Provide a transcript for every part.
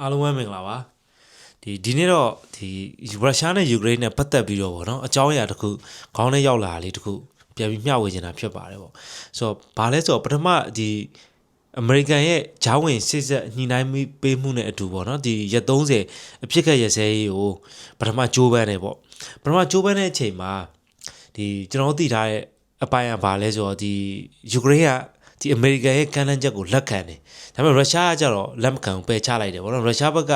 အားလုံးပဲမင်္ဂလာပါဒီဒီနေ့တော့ဒီရုရှားနဲ့ယူကရိန်းနဲ့ပတ်သက်ပြီးတော့ဗောနော်အကြောင်းအရာတစ်ခုခေါင်းထဲရောက်လာတာလေးတစ်ခုပြန်ပြီးမျှဝေချင်တာဖြစ်ပါတယ်ဗောဆိုတော့ဘာလဲဆိုတော့ပထမဒီအမေရိကန်ရဲ့ဂျားဝင်စစ်ဆက်ညှိနှိုင်းမှုပေးမှုနဲ့အတူပေါ့နော်ဒီရက်30အဖြစ်ခက်ရက်စဲရေးကိုပထမကြိုးပမ်းနေပေါ့ပထမကြိုးပမ်းတဲ့အချိန်မှာဒီကျွန်တော်တို့သိထားတဲ့အပိုင်းကဘာလဲဆိုတော့ဒီယူကရိန်းက ဒီအမေရိကန်ရဲ့ကမ်းလှမ်းချက်ကိုလက်ခံတယ်ဒါပေမဲ့ရုရှားကကြတော့လက်မခံဘူးပယ်ချလိုက်တယ်ဗောနော်ရုရှားဘက်က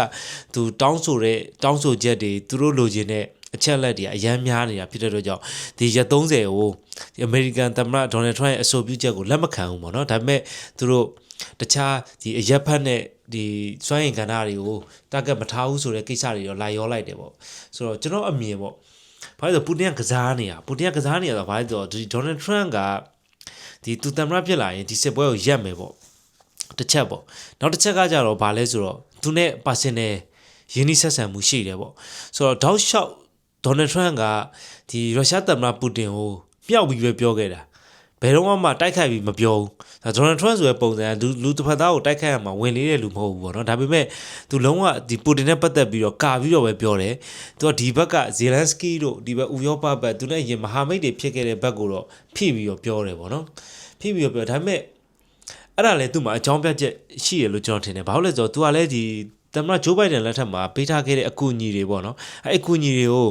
သူတောင်းဆိုတဲ့တောင်းဆိုချက်တွေသူတို့လိုချင်တဲ့အချက်လက်တွေအရန်များနေတာဖြစ်တဲ့အတွက်ကြောင့်ဒီရက်30ကိုဒီအမေရိကန်သမ္မတဒေါ်နယ်ထရန့်ရဲ့အဆိုပြုချက်ကိုလက်မခံဘူးဗောနော်ဒါပေမဲ့သူတို့တခြားဒီအရက်ဖက်နဲ့ဒီစွမ်းရင်ကဏ္ဍတွေကိုတာဂက်မထားဘူးဆိုတဲ့ကိစ္စတွေတော့လာရောလိုက်တယ်ပေါ့ဆိုတော့ကျွန်တော်အမြင်ပေါ့ဘာလို့လဲဆိုပူတင်ကကစားနေတာပူတင်ကကစားနေတာဆိုဘာလဲဆိုတော့ဒီဒေါ်နယ်ထရန့်က ဒီသူသမ္မတဖြစ်လာရင်ဒီစစ်ပွဲကိုရက်မယ်ပေါ့တစ်ချက်ပေါ့နောက်တစ်ချက်ကကြတော့ဘာလဲဆိုတော့သူနဲ့ personal ရင်းနှီးဆက်ဆံမှုရှိတယ်ပေါ့ဆိုတော့တောက်လျှောက်ဒေါ်နယ်ထရန့်ကဒီရုရှားသမ္မတပူတင်ကိုမြောက်ပြီးပဲပြောခဲ့တာ ဘယ်တော့မှတိုက်ခိုက်ပြီးမပြောဘူးဒါဒေါ်နယ်ထရန့်ဆိုတဲ့ပုံစံလူလူတစ်ဖက်သားကိုတိုက်ခိုက်ရမှာဝင်လေးတဲ့လူမဟုတ်ဘူးပေါ့နော်ဒါပေမဲ့သူလုံးဝဒီပူတင်နဲ့ပတ်သက်ပြီးတော့ကာပြီးတော့ပဲပြောတယ်သူကဒီဘက်ကဇေလန်စကီတို့ဒီဘက်ဥရောပဘက်သူနဲ့ရင်မဟာမိတ်တွေဖြစ်ခဲ့တဲ့ဘက်ကိုတော့ဖိပြီးတော့ပြောတယ်ပေါ့နော်ဖိပြီးတော့ပြောဒါပေမဲ့အဲ့ဒါလည်းသူ့မှာအကြောင်းပြချက်ရှိရလို့ကျွန်တော်ထင်တယ်ဘာလို့လဲဆိုတော့ तू ကလည်းဒီသမ္မတဂျိုးဘိုင်ဒန်လက်ထက်မှာပေးထားခဲ့တဲ့အကူအညီတွေပေါ့နော်အဲ့အကူအညီတွေကို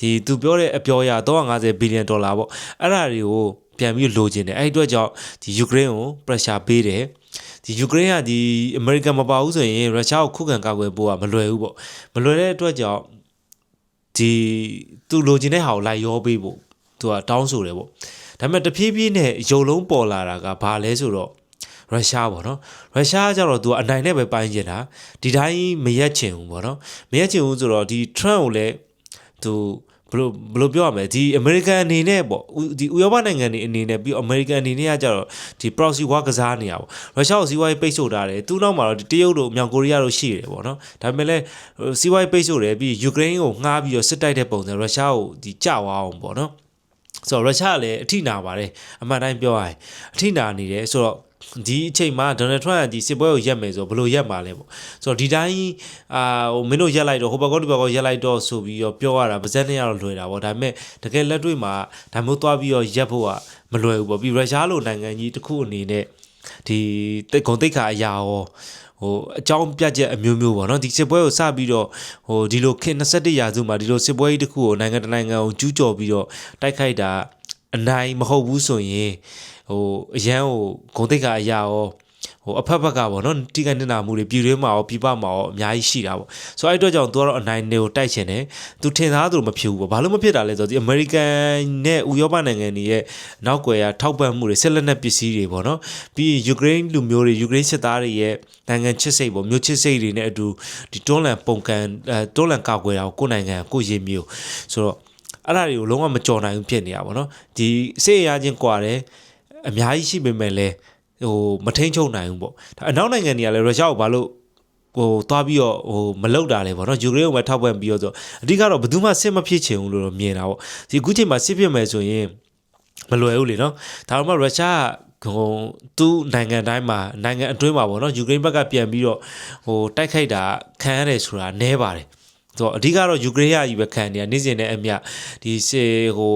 ဒီသူပြောတဲ့အပြောအရ350ဘီလီယံဒေါ်လာပေါ့အဲ့ဒါတွေကို ပြန်ပြီးလိုချင်တယ်အဲ့ဒီအတွက်ကြောင့်ဒီယူကရိန်းကို pressure ပေးတယ်ဒီယူကရိန်းကဒီအမေရိကန်မပါဘူးဆိုရင်ရုရှားကိုခုခံကာကွယ်ဖို့ကမလွယ်ဘူးပေါ့မလွယ်တဲ့အတွက်ကြောင့်ဒီသူလိုချင်တဲ့ဟာကိုလိုက်ရောပေးဖို့သူကတောင်းဆိုတယ်ပေါ့ဒါပေမဲ့တဖြည်းဖြည်းနဲ့ရုပ်လုံးပေါ်လာတာကဘာလဲဆိုတော့ရုရှားပေါ့နော်ရုရှားကကြတော့သူကအနိုင်နဲ့ပဲပိုင်းကျင်တာဒီတိုင်းမရက်ချင်ဘူးပေါ့နော်မရက်ချင်ဘူးဆိုတော့ဒီ Trump ကိုလည်းသူ ဘယ်လိုဘယ်လိုပြောရမလဲဒီ American အနေနဲ့ပေါ့ဒီဥရောပနိုင်ငံတွေအနေနဲ့ပြီး American အနေနဲ့ကကြတော့ဒီ proxy war ကစားနေတာပေါ့ရုရှားကိုစီးပွားရေးပိတ်ဆို့ထားတယ်သူ့နောက်မှာတော့ဒီတရုတ်တို့မြောက်ကိုရီးယားတို့ရှိတယ်ပေါ့နော်ဒါပေမဲ့လည်းစီးပွားရေးပိတ်ဆို့တယ်ပြီးယူကရိန်းကိုငှားပြီးတော့စစ်တိုက်တဲ့ပုံစံရုရှားကိုဒီကြောက်အောင်ပေါ့နော်ဆိုတော့ရုရှားကလည်းအထိနာပါတယ်အမှန်တိုင်းပြောရရင်အထိနာနေတယ်ဆိုတော့ ဒီအချိန်မှာဒေါ်နယ်ထရန့်ကဒီစစ်ပွဲကိုရက်မယ်ဆိုဘယ်လိုရက်မှာလဲပေါ့ဆိုတော့ဒီတိုင်းအာဟိုမင်းတို့ရက်လိုက်တော့ဟိုဘက်ကောဒီဘက်ကောရက်လိုက်တော့ဆိုပြီးတော့ပြောရတာပါဇက်နဲ့ရတော့လွယ်တာပေါ့ဒါပေမဲ့တကယ်လက်တွေ့မှာဒါမျိုးသွားပြီးတော့ရက်ဖို့ကမလွယ်ဘူးပေါ့ပြီးရုရှားလိုနိုင်ငံကြီးတစ်ခုအနေနဲ့ဒီတိတ်ဂုံတိတ်ခါအရာရောဟိုအကြောင်းပြချက်အမျိုးမျိုးပေါ့နော်ဒီစစ်ပွဲကိုစပြီးတော့ဟိုဒီလိုခေတ်21ရာစုမှာဒီလိုစစ်ပွဲကြီးတစ်ခုကိုနိုင်ငံတနိုင်ငံကိုကျူးကျော်ပြီးတော့တိုက်ခိုက်တာအနိုင်မဟုတ်ဘူးဆိုရင် ဟိုအရန်ဟိုဂုံတိတ်ကအရာရောဟိုအဖက်ဖက်ကပေါ့နော်တိကန်နေတာမှုတွေပြည်တွင်းမှာရောပြည်ပမှာရောအများကြီးရှိတာပေါ့ဆိုတော့အဲ့အတွက်ကြောင့်သူကတော့အနိုင်တွေကိုတိုက်ချင်တယ်သူထင်သားသူမဖြစ်ဘူးပေါ့ဘာလို့မဖြစ်တာလဲဆိုတော့ဒီအမေရိကန်နဲ့ဥရောပနိုင်ငံတွေရဲ့နောက်ွယ်ရထောက်ပံ့မှုတွေဆက်လက်နဲ့ပစ္စည်းတွေပေါ့နော်ပြီးယူကရိန်းလူမျိုးတွေယူကရိန်းစစ်သားတွေရဲ့နိုင်ငံချစ်စိတ်ပေါ့မျိုးချစ်စိတ်တွေနဲ့အတူဒီတွန်းလန်ပုံကန်အဲတွန်းလန်ကောက်ွယ်တာကိုကိုနိုင်ငံကိုရေမျိုးဆိုတော့အဲ့ဒါတွေကိုလုံးဝမကြော်နိုင်ဘူးဖြစ်နေတာပေါ့နော်ဒီစိတ်အရာချင်းကွာတယ် အများကြီးရှိပေမဲ့လည်းဟိုမထိန်ချုံနိုင်ဘူးပေါ့ဒါအနောက်နိုင်ငံတွေကလည်းရုရှားကိုဘာလို့ဟိုသွားပြီးတော့ဟိုမလောက်တာလေပေါ့နော်ယူကရိန်းကိုပဲထောက်ပံ့ပြီးတော့ဆိုအဓိကတော့ဘယ်သူမှစစ်မဖြစ်ချင်ဘူးလို့တော့မြင်တာပေါ့ဒီအခုချိန်မှာစစ်ဖြစ်မယ်ဆိုရင်မလွယ်ဘူးလေနော်ဒါမှမဟုတ်ရုရှားကဟိုသူ့နိုင်ငံတိုင်းမှာနိုင်ငံအတွင်းမှာပေါ့နော်ယူကရိန်းဘက်ကပြန်ပြီးတော့ဟိုတိုက်ခိုက်တာခံရတယ်ဆိုတာနဲပါတယ်ဆိုတော့အဓိကတော့ယူကရိန်းကကြီးပဲခံနေတာနေ့စဉ်နဲ့အမျှဒီစေဟို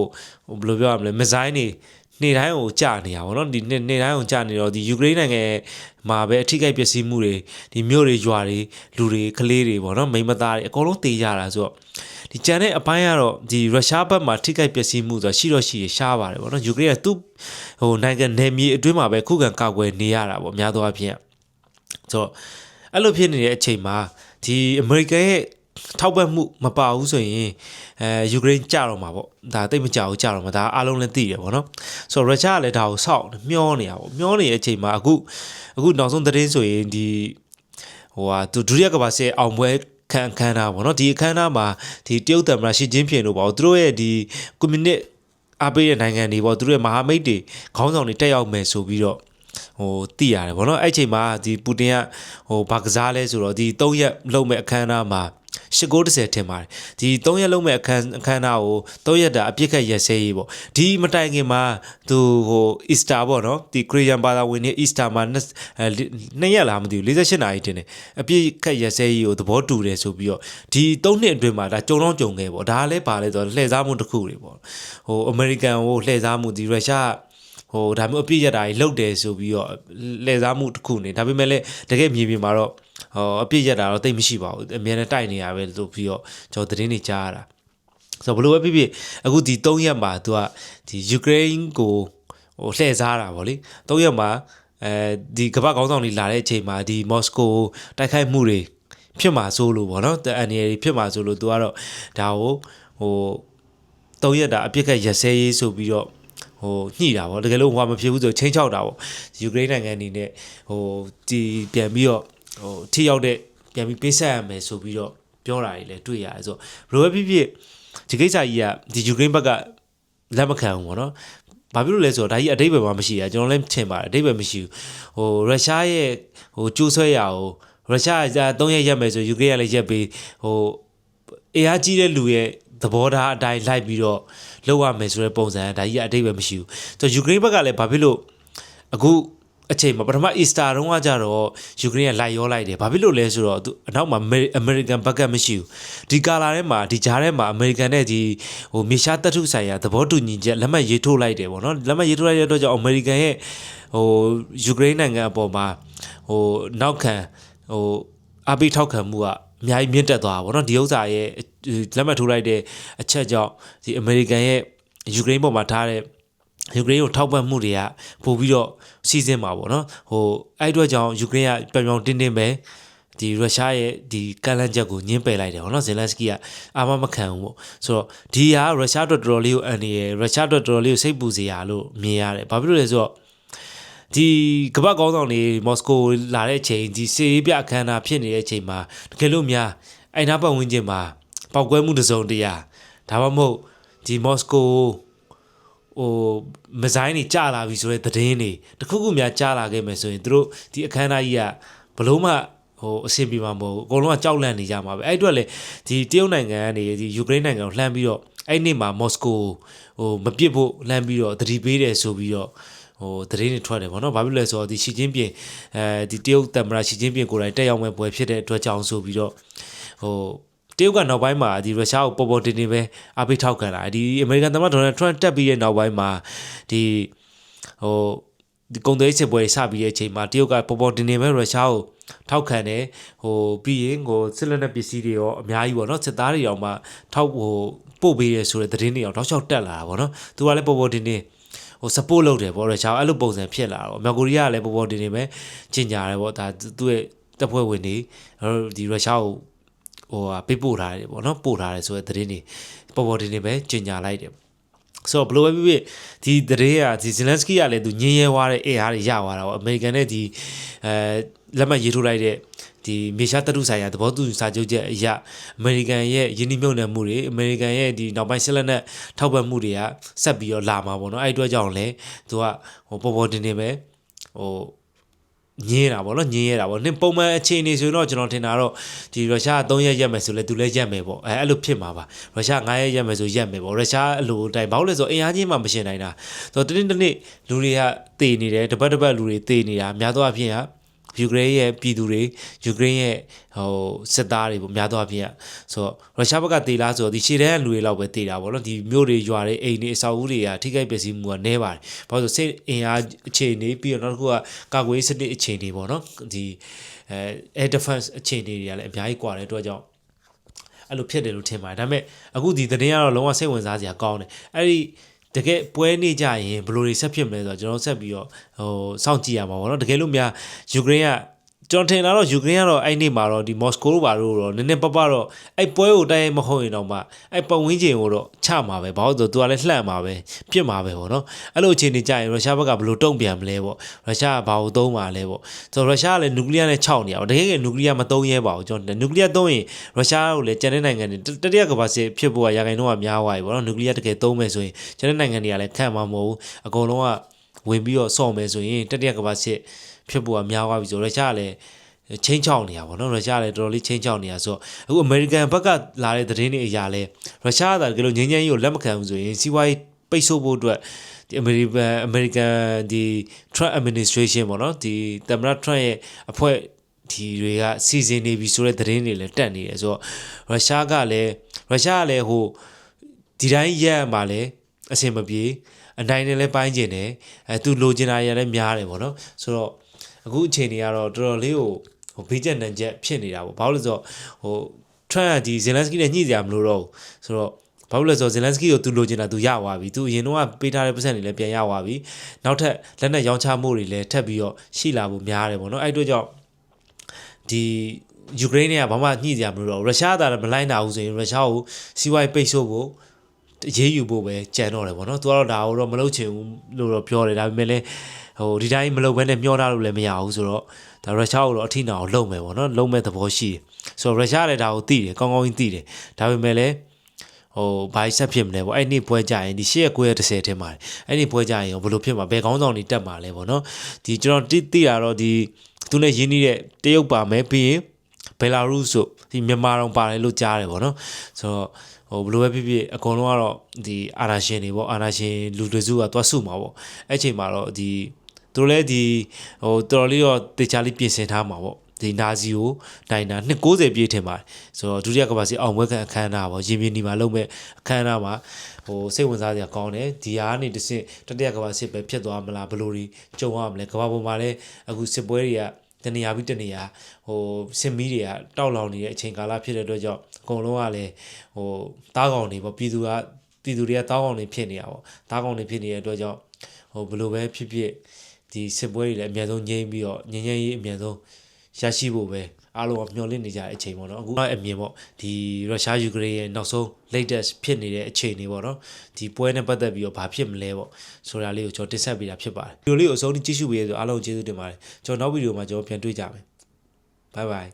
ဘယ်လိုပြောရမလဲမဇိုင်းတွေ နေတိုင်းကိုကြာနေတာဗောနော်ဒီနေနေတိုင်းကိုကြာနေတော့ဒီယူကရိန်းနိုင်ငံမှာပဲအထိကိပျက်စီးမှုတွေဒီမြို့တွေရွာတွေလူတွေကလေးတွေဗောနော်မိမသားတွေအကုန်လုံးတေးကြတာဆိုတော့ဒီကြံတဲ့အပိုင်းကတော့ဒီရုရှားဘက်မှာထိခိုက်ပျက်စီးမှုဆိုတာရှိတော့ရှိရရှားပါတယ်ဗောနော်ယူကရိန်းကသူ့ဟိုနိုင်ငံနယ်မြေအတွင်းမှာပဲခုခံကာကွယ်နေရတာဗောများသောအားဖြင့်ဆိုတော့အဲ့လိုဖြစ်နေတဲ့အချိန်မှာဒီအမေရိကန်ရဲ့ ထောက်ပံ့မှုမပါဘူးဆိုရင်အဲယူကရိန်းကြတော့မှာပေါ့ဒါတိတ်မကြဘူးကြတော့မှာဒါအားလုံးလည်းသိတယ်ပေါ့နော်ဆိုတော့ရုရှားကလည်းဒါကိုစောက်မျောနေတာပေါ့မျောနေတဲ့အချိန်မှာအခုအခုနောက်ဆုံးသတင်းဆိုရင်ဒီဟိုဟာသူဒုတိယကမ္ဘာစစ်အောင်ပွဲခန်းခန်းတာပေါ့နော်ဒီအခမ်းအနားမှာဒီတရုတ်သမ္မတရှီကျင်းဖျင်တို့ပေါ့သူတို့ရဲ့ဒီကွန်မြူနစ်အားပေးတဲ့နိုင်ငံတွေပေါ့သူတို့ရဲ့မဟာမိတ်တွေခေါင်းဆောင်တွေတက်ရောက်မယ်ဆိုပြီးတော့ဟိုတည်ရတယ်ဗောနော်အဲ့ချိန်မှာဒီပူတင်ကဟိုဘာကစားလဲဆိုတော့ဒီ၃ရက်လုံးမဲ့အခမ်းအနားမှာ 8910ထင်ပါတယ်ဒီ3ရက်လုံးမဲ့အခန်းအခမ်းအနားကို3ရက်တာအပြစ်ခတ်ရက်စဲရေးပေါ့ဒီမတိုင်ခင်မှာသူဟို Easter ပေါ့နော်ဒီ Korean ဘာသာဝင်တွေ Easter မှာ2ရက်လားမသိဘူး48နာရီတင်တယ်အပြစ်ခတ်ရက်စဲရေးကိုသဘောတူတယ်ဆိုပြီးတော့ဒီ3နှစ်အတွင်းမှာဒါကြုံတော့ကြုံခဲ့ပေါ့ဒါလည်းပါလဲဆိုတော့လှည့်စားမှုတစ်ခုတွေပေါ့ဟို American ကိုလှည့်စားမှုဒီ Russia ဟိုဒါမျိုးအပြည့်ရတာကြီးလုတ်တယ်ဆိုပြီးတော့လှည့်စားမှုတစ်ခုနေဒါပေမဲ့လည်းတကယ်မြေပြင်မှာတော့ ဟောအပြည့်ရတာတော့တိတ်မရှိပါဘူးအများနဲ့တိုက်နေရပဲလို့ပြီးတော့ကျွန်တော်သတင်းတွေကြားရတာဆိုတော့ဘလို့ပဲဖြစ်ဖြစ်အခုဒီ3ရက်မှာသူကဒီယူကရိန်းကိုဟိုလှည့်စားတာဗောလေ3ရက်မှာအဲဒီကမ္ဘာကောင်းဆောင်တွေလာတဲ့အချိန်မှာဒီမော်စကိုတိုက်ခိုက်မှုတွေဖြစ်မှာစိုးလို့ဗောနော်အန်ရီဖြစ်မှာစိုးလို့သူကတော့ဒါကိုဟို3ရက်တာအပြစ်ကရက်စဲရေးဆိုပြီးတော့ဟိုညှိတာပေါ့တကယ်လို့ဟိုမဖြစ်ဘူးဆိုချင်းချောက်တာပေါ့ယူကရိန်းနိုင်ငံအနေနဲ့ဟိုဒီပြန်ပြီးတော့ ဟိုထိရောက်တဲ့ပြန်ပြီးပေးဆက်ရမယ်ဆိုပြီးတော့ပြောတာတွေလည်းတွေ့ရတယ်ဆိုတော့ဘယ်လိုပဲဖြစ်ဖြစ်ဒီကိစ္စကြီးကဒီယူကရိန်းဘက်ကလက်မခံဘူးပေါ့နော်ဘာဖြစ်လို့လဲဆိုတော့ဒါကြီးအတိတ်ပဲမှမရှိရကျွန်တော်လည်းထင်ပါတယ်အတိတ်ပဲမရှိဘူးဟိုရုရှားရဲ့ဟိုကျိုးဆွဲရအောင်ရုရှားက3ရက်ရက်မယ်ဆိုယူကရိန်းကလည်းရက်ပြီးဟိုအေအားကြီးတဲ့လူရဲ့သဘောထားအတိုင်းလိုက်ပြီးတော့လောက်ရမယ်ဆိုတဲ့ပုံစံဒါကြီးအတိတ်ပဲမရှိဘူးဆိုတော့ယူကရိန်းဘက်ကလည်းဘာဖြစ်လို့အခု အချိန်မှာပထမ Easter တုန်းကကြတော့ယူကရိန်းကလိုက်ရောလိုက်တယ်ဘာဖြစ်လို့လဲဆိုတော့သူအနောက်မှာ American ဘက်ကမရှိဘူးဒီကာလာထဲမှာဒီဂျားထဲမှာ American နဲ့ဒီဟိုမြေရှားတပ်ထုဆိုင်ရာသဘောတူညီချက်လက်မှတ်ရေးထိုးလိုက်တယ်ပေါ့နော်လက်မှတ်ရေးထိုးလိုက်တဲ့အတွက်ကြောင့် American ရဲ့ဟိုယူကရိန်းနိုင်ငံအပေါ်မှာဟိုနောက်ခံဟိုအပိထောက်ခံမှုကအများကြီးမြင့်တက်သွားတာပေါ့နော်ဒီဥစ္စာရဲ့လက်မှတ်ထိုးလိုက်တဲ့အချက်ကြောင့်ဒီအမေရိကန်ရဲ့ယူကရိန်းပေါ်မှာထားတဲ့ ယူကရိန်းကိုထောက်ပံ့မှုတွေကပို့ပြီးတော့စီစဉ်မှာပေါ့နော်ဟိုအဲ့အတွက်ကြောင့်ယူကရိန်းကပြောင်ပြောင်တင်းတင်းပဲဒီရုရှားရဲ့ဒီကန့်လန့်ချက်ကိုညှင်းပယ်လိုက်တယ်ပေါ့နော်ဇယ်လန်စကီကအာမမခံဘူးပေါ့ဆိုတော့ဒီဟာရုရှားအတွက်တော်တော်လေးကိုအန်နေရရုရှားအတွက်တော်တော်လေးကိုစိတ်ပူစေရလို့မြင်ရတယ်ဘာဖြစ်လို့လဲဆိုတော့ဒီကမ္ဘာကောင်းဆောင်တွေမော်စကိုလာတဲ့အချိန်ဒီစေးပြအခမ်းအနားဖြစ်နေတဲ့အချိန်မှာတကယ်လို့များအဲ့နာပတ်ဝန်းကျင်မှာပောက်ကွဲမှုတစ်စုံတရာဒါမှမဟုတ်ဒီမော်စကို ဟိုမဇိုင်းတွေကြာလာပြီဆိုတဲ့သတင်းတွေတခုခုများကြာလာခဲ့မယ်ဆိုရင်တို့ဒီအခမ်းအနားကြီးကဘလို့မှဟိုအဆင်ပြေမှာမဟုတ်ဘူးအကုန်လုံးကကြောက်လန့်နေကြမှာပဲအဲ့အတွက်လေဒီတရုတ်နိုင်ငံကနေဒီယူကရိန်းနိုင်ငံကိုလှမ်းပြီးတော့အဲ့နေ့မှာမော်စကိုဟိုမပစ်ဖို့လှမ်းပြီးတော့တတိပေးတယ်ဆိုပြီးတော့ဟိုသတင်းတွေထွက်တယ်ဗောနော်ဘာဖြစ်လဲဆိုတော့ဒီရှီချင်းပြင်အဲဒီတရုတ်တမရရှီချင်းပြင်ကိုယ်တိုင်တက်ရောက်မဲ့ပွဲဖြစ်တဲ့အတွက်ကြောင့်ဆိုပြီးတော့ဟို တရုတ်ကနောက်ပိုင်းမှာဒီရုရှားကိုပေါ်ပေါ်တင်တင်ပဲအပိထောက်ခံလာဒီအမေရိကန်သမ္မတဒေါ်နယ်ထရန့်တက်ပြီးတဲ့နောက်ပိုင်းမှာဒီဟိုဒီကုန်သွယ်စစ်ပွဲစပြီးတဲ့အချိန်မှာတရုတ်ကပေါ်ပေါ်တင်တင်ပဲရုရှားကိုထောက်ခံတယ်ဟိုပြီးရင်ဟိုစစ်လက်နက်ပစ္စည်းတွေရောအများကြီးပေါ့နော်စစ်သားတွေရောမှထောက်ဟိုပို့ပေးရဲဆိုတဲ့သတင်းတွေရောတောက်လျှောက်တက်လာတာပေါ့နော်သူကလည်းပေါ်ပေါ်တင်တင်ဟို support လုပ်တယ်ပေါ့ရုရှားအဲ့လိုပုံစံဖြစ်လာတော့မြောက်ကိုရီးယားကလည်းပေါ်ပေါ်တင်တင်ပဲကျင်ညာတယ်ပေါ့ဒါသူ့ရဲ့တပ်ဖွဲ့ဝင်တွေဒီရုရှားကို ဟိုပေးပို့ထားတယ်ပေါ့နော်ပို့ထားတယ်ဆိုတဲ့သတင်းတွေပေါ်ပေါ်တင်တင်ပဲကျင်ညာလိုက်တယ်ဆိုတော့ဘလိုပဲဖြစ်ဖြစ်ဒီတရေကဒီဇလန်စကီကလည်းသူညင်းရဲွားတဲ့အေအားတွေရသွားတာပေါ့အမေရိကန်နဲ့ဒီအဲလက်မှတ်ရေးထိုးလိုက်တဲ့ဒီမြေရှားတတုဆိုင်ရာသဘောတူစာချုပ်ချက်အရအမေရိကန်ရဲ့ယင်းနှိမ့်မြုပ်နှံမှုတွေအမေရိကန်ရဲ့ဒီနောက်ပိုင်းဆက်လက်နဲ့ထောက်ပံ့မှုတွေကဆက်ပြီးတော့လာမှာပေါ့နော်အဲ့အတွက်ကြောင့်လည်းသူကဟိုပေါ်ပေါ်တင်တင်ပဲဟို ညင်းတာဗောနော်ညင်းရတာဗောနင်ပုံမှန်အခြေအနေဆိုရင်တော့ကျွန်တော်ထင်တာတော့ဒီရုရှား3ရက်ရက်မယ်ဆိုလဲသူလည်းရက်မယ်ဗောအဲအဲ့လိုဖြစ်မှာပါရုရှား9ရက်ရက်မယ်ဆိုရက်မယ်ဗောရုရှားအလိုအတိုင်းဘာလို့လဲဆိုအင်အားချင်းမှမရှင်နိုင်တာဆိုတော့တနေ့တနေ့လူတွေကတေနေတယ်တပတ်တပတ်လူတွေတေနေတာများသောအားဖြင့်ဟာ ယူကရိန်းရဲ့ပြည်သူတွေယူကရိန်းရဲ့ဟိုစစ်သားတွေပေါ့များသောအားဖြင့်ဆိုတော့ရုရှားဘက်ကတေလားဆိုတော့ဒီရှေ့တန်းလူတွေလောက်ပဲတေတာပေါ့နော်ဒီမြို့တွေရွာတွေအိမ်တွေအဆောက်အဦတွေကထိခိုက်ပျက်စီးမှုကနည်းပါတယ်ဘာလို့ဆိုစိတ်အင်အားအခြေအနေပြီးတော့နောက်တစ်ခုကကာကွယ်စနစ်အခြေအနေပေါ့နော်ဒီအဲ air defense အခြေအနေတွေကလည်းအများကြီးကွာတဲ့အတွက်ကြောင့်အဲ့လိုဖြစ်တယ်လို့ထင်ပါတယ်ဒါပေမဲ့အခုဒီသတင်းကတော့လုံးဝစိတ်ဝင်စားစရာကောင်းတယ်အဲ့ဒီ တကယ်ပွဲနေကြရင်ဘယ်လိုတွေဆက်ဖြစ်မလဲဆိုတော့ကျွန်တော်ဆက်ပြီးတော့ဟိုစောင့်ကြည့်ရမှာပေါ့နော်တကယ်လို့များယူကရိန်းက ကျွန်တော်ထင်တာတော့ယူကရိန်းကတော့အဲ့နေ့မှာတော့ဒီမော်စကိုတို့ဘာလို့တော့နည်းနည်းပပတော့အဲ့ပွဲကိုတိုင်းမဟုတ်ရင်တော့မှအဲ့ပတ်ဝန်းကျင်ကိုတော့ချမှာပဲဘာလို့ဆိုသူကလည်းလှန့်မှာပဲပြစ်မှာပဲပေါ့နော်အဲ့လိုအခြေအနေကြရင်ရုရှားဘက်ကဘယ်လိုတုံ့ပြန်မလဲပေါ့ရုရှားကဘာကိုသုံးမှာလဲပေါ့ဆိုတော့ရုရှားကလည်းနျူကလ িয়ার နဲ့ခြောက်နေရအောင်တကယ်ကနျူကလ িয়ার မသုံးရဲပါဘူးကျွန်တော်နျူကလ িয়ার သုံးရင်ရုရှားကိုလည်းကျန်တဲ့နိုင်ငံတွေတတိယကမ္ဘာစစ်ဖြစ်ဖို့ကရာခိုင်နှုန်းကများသွားပြီပေါ့နော်နျူကလ িয়ার တကယ်သုံးမယ်ဆိုရင်ကျန်တဲ့နိုင်ငံတွေကလည်းခံမှာမဟုတ်ဘူးအကုန်လုံးကဝင်ပြီးတော့စော့မယ်ဆိုရင်တတိယကမ္ဘာစစ် ဖြစ်ဖို့ကများသွားပြီဆိုတော့ရုရှားကလည်းချင်းချောက်နေတာပေါ့နော်ရုရှားလည်းတော်တော်လေးချင်းချောက်နေတာဆိုတော့အခုအမေရိကန်ဘက်ကလာတဲ့သတင်းတွေအရာလဲရုရှားကတကယ်လို့ငင်းငင်းကြီးကိုလက်မခံဘူးဆိုရင်စီးပွားရေးပိတ်ဆို့ဖို့အတွက်ဒီအမေရိကန်အမေရိကန်ဒီ Trump administration ပေါ့နော်ဒီသမ္မတ Trump ရဲ့အဖွဲ့ဒီတွေကစီစဉ်နေပြီဆိုတဲ့သတင်းတွေလည်းတက်နေတယ်ဆိုတော့ရုရှားကလည်းရုရှားကလည်းဟိုဒီတိုင်းရက်မှာလည်းအဆင်မပြေအနိုင်နဲ့လည်းပိုင်းကျင်တယ်အဲသူလိုချင်တာရလည်းများတယ်ပေါ့နော်ဆိုတော့ အခုအချိန်တွေကတော့တော်တော်လေးကိုဟိုဘေးကျက်နံကျက်ဖြစ်နေတာပေါ့ဘာလို့လဲဆိုတော့ဟို Trump ကဒီ Zelensky နဲ့ညှိကြမလို့တော့ဘူးဆိုတော့ဘာလို့လဲဆိုတော့ Zelensky ကိုသူလိုချင်တာသူရသွားပြီသူအရင်တော့ပေးထားတဲ့ပတ်စံတွေလည်းပြန်ရသွားပြီနောက်ထပ်လက်နက်ရောင်းချမှုတွေလည်းထပ်ပြီးတော့ရှိလာဖို့များတယ်ပေါ့နော်အဲ့အတွက်ကြောင့်ဒီယူကရိန်းကဘာမှညှိကြမလို့တော့ရုရှားကမလိုက်နိုင်ဘူးဆိုရင်ရုရှားကိုစီးပွားရေးပိတ်ဆို့ဖို့အရေးယူဖို့ပဲကြံတော့တယ်ပေါ့နော်သူကတော့ဒါကိုတော့မလုပ်ချင်ဘူးလို့တော့ပြောတယ်ဒါပေမဲ့လည်း ဟိုဒီတိုင်းမလုပ်ဘဲနဲ့မျောထားလို့လည်းမရဘူးဆိုတော့ဒါရုရှားကိုတော့အထိနာအောင်လုပ်မယ်ပေါ့နော်လုပ်မဲ့သဘောရှိတယ်ဆိုတော့ရုရှားလည်းဒါကိုသိတယ်ကောင်းကောင်းကြီးသိတယ်ဒါပေမဲ့လည်းဟိုဘာဆက်ဖြစ်မလဲပေါ့အဲ့နေ့ပွဲကြရင်ဒီ၈ရက်9ရက်30ထဲမှာအဲ့နေ့ပွဲကြရင်ဘယ်လိုဖြစ်မှာဘယ်ကောင်းဆောင်တွေတက်မှာလဲပေါ့နော်ဒီကျွန်တော်တိတိတာတော့ဒီသူနဲ့ရင်းနှီးတဲ့တရုတ်ပါမယ်ပြီးရင်ဘယ်လာရုစ်ဆိုဒီမြန်မာတောင်ပါတယ်လို့ကြားတယ်ပေါ့နော်ဆိုတော့ဟိုဘယ်လိုပဲဖြစ်ဖြစ်အကုန်လုံးကတော့ဒီအာနာရှင်တွေပေါ့အာနာရှင်လူတွေစုကသွားစုမှာပေါ့အဲ့ချိန်မှာတော့ဒီသူ တို့လည်းဒီဟိုတော်တော်လေးတော့တေချာလေးပြင်ဆင်ထားမှာပေါ့ဒီနာဇီကိုတိုင်တာ290ပြည့်ထင်ပါတယ်ဆိုတော့ဒုတိယကမ္ဘာစစ်အောင်ပွဲခံအခမ်းအနားပေါ့ရင်ပြင်းဒီမှာလုပ်မဲ့အခမ်းအနားမှာဟိုစိတ်ဝင်စားစရာကောင်းတယ်ဒီဟာကနေတစ်ဆင့်တတိယကမ္ဘာစစ်ပဲဖြစ်သွားမလားဘယ်လိုတွေကြုံရမလဲကမ္ဘာပေါ်မှာလည်းအခုစစ်ပွဲတွေကတနေရာပြီးတနေရာဟိုစစ်မီးတွေကတောက်လောင်နေတဲ့အချိန်ကာလဖြစ်တဲ့အတွက်ကြောင့်အကုန်လုံးကလည်းဟိုတားကောင်တွေပေါ့ပြည်သူကပြည်သူတွေကတားကောင်တွေဖြစ်နေတာပေါ့တားကောင်တွေဖြစ်နေတဲ့အတွက်ကြောင့်ဟိုဘယ်လိုပဲဖြစ်ဖြစ် ဒီစစ်ပွဲတွေလည်းအများဆုံးငြိမ်းပြီးတော့ငြိမ်းချမ်းရေးအများဆုံးရရှိဖို့ပဲအားလုံးကမျှော်လင့်နေကြတဲ့အချိန်ပေါ့နော်အခုအမြင်ပေါ့ဒီရုရှားယူကရိန်းရဲ့နောက်ဆုံး latest ဖြစ်နေတဲ့အချိန်တွေပေါ့နော်ဒီပွဲနဲ့ပတ်သက်ပြီးတော့ဘာဖြစ်မလဲပေါ့ဆိုတာလေးကိုကျွန်တော်တင်ဆက်ပေးတာဖြစ်ပါတယ်ဗီဒီယိုလေးကိုအဆုံးထိကြည့်ရှုပေးရဆိုအားလုံးကျေးဇူးတင်ပါတယ်ကျွန်တော်နောက်ဗီဒီယိုမှာကျွန်တော်ပြန်တွေ့ကြမယ် bye bye